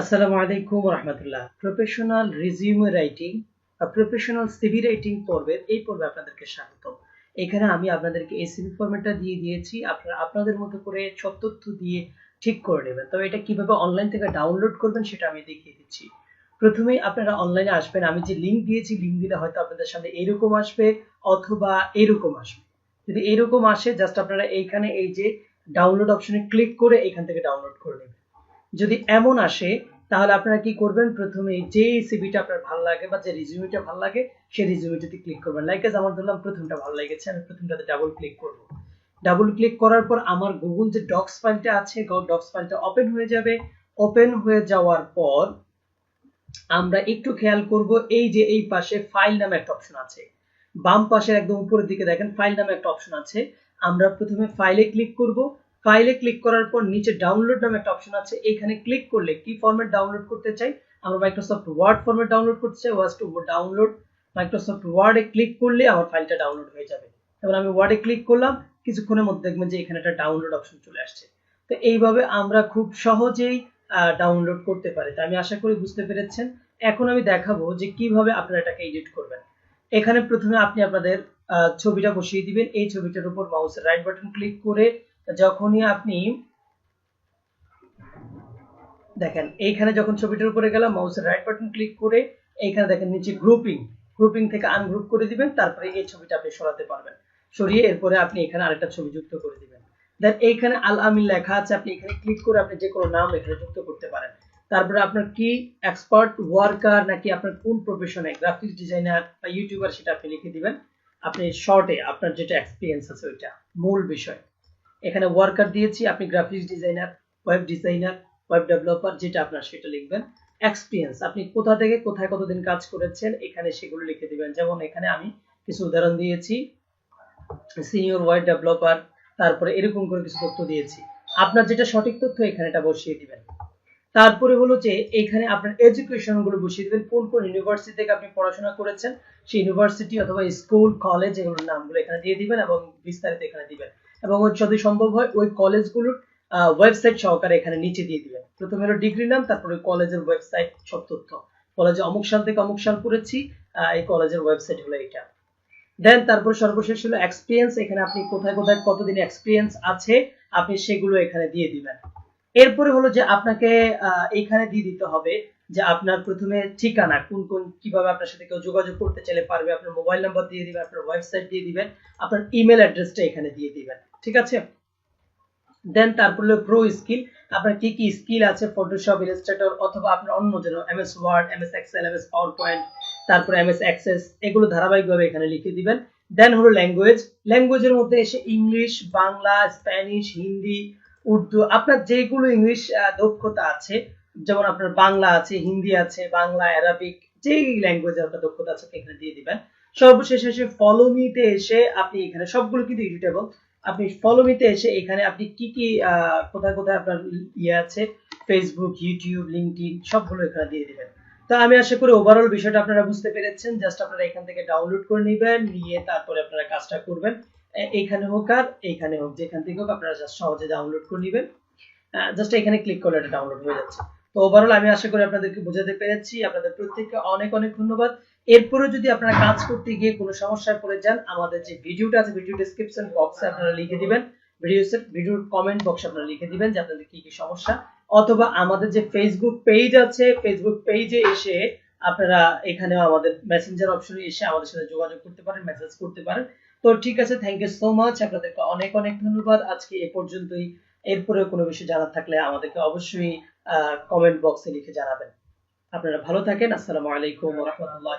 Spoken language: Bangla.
আসসালামু আলাইকুম রহমতুল্লাহ প্রফেশনাল রিজিউমে রাইটিং বা প্রফেশনাল সিভি রাইটিং পর্বের এই পর্বে আপনাদেরকে স্বাগত এখানে আমি আপনাদেরকে এই সিভি ফরম্যাটটা দিয়ে দিয়েছি, আপনারা আপনাদের মতো করে সব তথ্য দিয়ে ঠিক করে নেবেন। তবে এটা কীভাবে অনলাইন থেকে ডাউনলোড করবেন সেটা আমি দেখিয়ে দিচ্ছি। প্রথমেই আপনারা অনলাইনে আসবেন, আমি যে লিংক দিয়েছি লিংক দিলে হয়তো আপনাদের সামনে এরকম আসবে অথবা এরকম আসবে। যদি এরকম আসে জাস্ট আপনারা এইখানে এই যে ডাউনলোড অপশনে ক্লিক করে এখান থেকে ডাউনলোড করে নেবেন। যদি এমন আসে, তাহলে আপনারা কি করবেন? প্রথমে যে সিভিটা আপনার ভালো লাগে বা যে রিজিউমিটা ভালো লাগে সেই রিজিউমিটাতে ক্লিক করবেন। লাইক আমার ধরলাম প্রথমটা ভালো লেগেছে, আমি প্রথমটাতে ডাবল ক্লিক করব। ডাবল ক্লিক করার পর আমার গুগল যে ডক্স ফাইলটা আছে ডক্স ফাইলটা ওপেন হয়ে যাবে। ওপেন হয়ে যাওয়ার পর আমরা একটু খেয়াল করব, এই যে এই পাশে ফাইল নামে একটা অপশন আছে। বাম পাশে একদম উপরের দিকে দেখেন ফাইল নামে একটা অপশন আছে। আমরা প্রথমে ফাইলে ক্লিক করব। ফাইলে ক্লিক করার পর নিচে ডাউনলোড নামে একটা অপশন আছে। এখানে ক্লিক করলে কি ফরম্যাট ডাউনলোড করতে চাই? আমরা মাইক্রোসফট ওয়ার্ড ফরম্যাট ডাউনলোড করতে চাই ওয়াজ টু ডাউনলোড মাইক্রোসফট ওয়ার্ডে ক্লিক করলে আমার ফাইলটা ডাউনলোড হয়ে যাবে। এবার আমি ওয়ার্ডে ক্লিক করলাম, কিছুক্ষণের মধ্যে দেখবেন যে এখানে একটা ডাউনলোড অপশন চলে আসছে। তো এইভাবে আমরা খুব সহজেই ডাউনলোড করতে পারি। তো আমি আশা করি বুঝতে পেরেছেন। এখন আমি দেখাবো যে কীভাবে আপনারা এটাকে এডিট করবেন। এখানে প্রথমে আপনি আপনাদের ছবিটা বসিয়ে দিবেন। এই ছবিটার উপর মাউসের রাইট বাটন ক্লিক করে যখনই আপনি দেখেন, এইখানে যখন ছবিটার উপরে গেলাম মাউসের রাইট বাটন ক্লিক করে এইখানে দেখেন নিচে গ্রুপিং গ্রুপিং থেকে আনগ্রুপ করে দিবেন, তারপরে এই ছবিটা আপনি সরাতে পারবেন। সরিয়ে এরপরে আপনি এখানে আরেকটা ছবি যুক্ত করে দিবেন। দেন এইখানে আল আমিন লেখা আছে, আপনি এখানে ক্লিক করে আপনি যে কোনো নাম এখানে যুক্ত করতে পারেন। তারপরে আপনার কি এক্সপার্ট ওয়ার্কার নাকি আপনার কোন প্রফেশনে গ্রাফিক্স ডিজাইনার বা ইউটিউবার সেটা আপনি লিখে দিবেন। আপনি শর্টে আপনার যেটা এক্সপিরিয়েন্স আছে ওইটা, মূল বিষয়। এখানে ওয়ার্কার দিয়েছি, আপনি graphics designer web designer web developer যেটা আপনার সেটা লিখবেন। এক্সপিরিয়েন্স আপনি কোথা থেকে কোথায় কতদিন কাজ করেছেন, এখানে সেগুলো লিখে দিবেন। যেমন এখানে আমি কিছু উদাহরণ দিয়েছি সিনিয়র ওয়েব ডেভেলপার তারপরে এরকম করে কিছু তথ্য দিয়েছি। আপনার যেটা সঠিক তথ্য এখানে এটা বসিয়ে দিবেন। তারপরে হলো যে এখানে আপনার এডুকেশনগুলো বসিয়ে দিবেন, কোন কোন ইউনিভার্সিটি থেকে আপনি পড়াশোনা করেছেন, সেই ইউনিভার্সিটি অথবা স্কুল কলেজ এগুলোর নামগুলো এখানে দিয়ে দিবেন এবং বিস্তারিত এখানে দিবেন। এবং যদি সম্ভব হয়, ওই কলেজগুলোর ওয়েবসাইট সহকারে এখানে নিচে দিয়ে দিবেন। প্রথমে হলো ডিগ্রি নাম, তারপরে কলেজের ওয়েবসাইট সব তথ্য। কলেজে অমুক সাল থেকে অমুক সাল পড়েছি এই কলেজের ওয়েবসাইট হলো এটা দেন তারপর সর্বশেষ হলো এক্সপিরিয়েন্স এখানে আপনি কোথায় কোথায় কতদিন এক্সপিরিয়েন্স আছে, আপনি সেগুলো এখানে দিয়ে দিবেন। এরপরে হলো যে আপনাকে এখানে দিয়ে দিতে হবে যে আপনার প্রথমে ঠিকানা, কোন কোন, কীভাবে আপনার সাথে কেউ যোগাযোগ করতে চাইলে পারবে, আপনার মোবাইল নাম্বার দিয়ে দিবেন, আপনার ওয়েবসাইট দিয়ে দিবেন, আপনার ইমেল অ্যাড্রেসটা এখানে দিয়ে দিবেন, ঠিক আছে? দেন তারপর হলো প্রো স্কিল আপনার কি কি স্কিল আছে? ফটোশপ ইলাস্ট্রেটর অথবা আপনার অন্য যেন MS Word MS Excel MS PowerPoint তারপর এমএস অ্যাক্সেস এগুলো ধারাবাহিকভাবে এখানে লিখে দিবেন। দেন হলো ল্যাঙ্গুয়েজ ল্যাঙ্গুয়েজের মধ্যে এসে ইংলিশ বাংলা স্প্যানিশ হিন্দি উর্দু আপনার যেগুলো ইংলিশ দক্ষতা আছে যেমন আপনার বাংলা আছে, হিন্দি আছে, বাংলা অ্যারাবিক যেই ল্যাঙ্গুয়েজে আপনার দক্ষতা আছে এখানে দিয়ে দিবেন। সর্বশেষে এসে ফলো মিতে এসে আপনি এখানে সবগুলো কিন্তু এডিটেবল আপনি ফলো মিতে এসে এখানে আপনি কি কি কোথায় কোথায় আপনার ইয়ে আছে ফেসবুক ইউটিউব লিঙ্কডিন সবগুলো এখানে দিয়ে দিবেন। তো আমি আশা করি ওভারঅল বিষয়টা আপনারা বুঝতে পেরেছেন। জাস্ট আপনারা এখান থেকে ডাউনলোড করে নেবেন, নিয়ে তারপরে আপনারা কাজটা করবেন। এইখানে হোক আর এইখানে হোক, যেখান থেকে হোক আপনারা জাস্ট সহজে ডাউনলোড করে নেবেন। জাস্ট এখানে ক্লিক করলে এটা ডাউনলোড হয়ে যাচ্ছে। তো ওভারঅল আমি আশা করি আপনাদেরকে বোঝাতে পেরেছি। আপনাদের প্রত্যেককে অনেক অনেক ধন্যবাদ। এরপরে যদি আপনারা কাজ করতে গিয়ে কোনো সমস্যায় পড়ে যান, আমাদের যে ভিডিওটা আছে ভিডিও ডেসক্রিপশন বক্সে আপনারা লিখে দিবেন। ভিডিওসের ভিডিওর কমেন্ট বক্সে আপনারা লিখে দিবেন যে আপনাদের কি কি সমস্যা। অথবা আমাদের যে ফেসবুক পেজ আছে ফেসবুক পেজে এসে আপনারা এখানেও আমাদের মেসেঞ্জার অপশনে এসে আমাদের সাথে যোগাযোগ করতে পারেন মেসেজ করতে পারেন। তো ঠিক আছে থ্যাংক ইউ সো মাচ আপনাদেরকে অনেক অনেক ধন্যবাদ। আজকে এ পর্যন্তই। এরপরে কোনো বিষয় জানার থাকলে আমাদেরকে অবশ্যই কমেন্ট বক্সে লিখে জানাবেন। আপনারা ভালো থাকেন। আসসালামু আলাইকুম রহমতুল্লাহ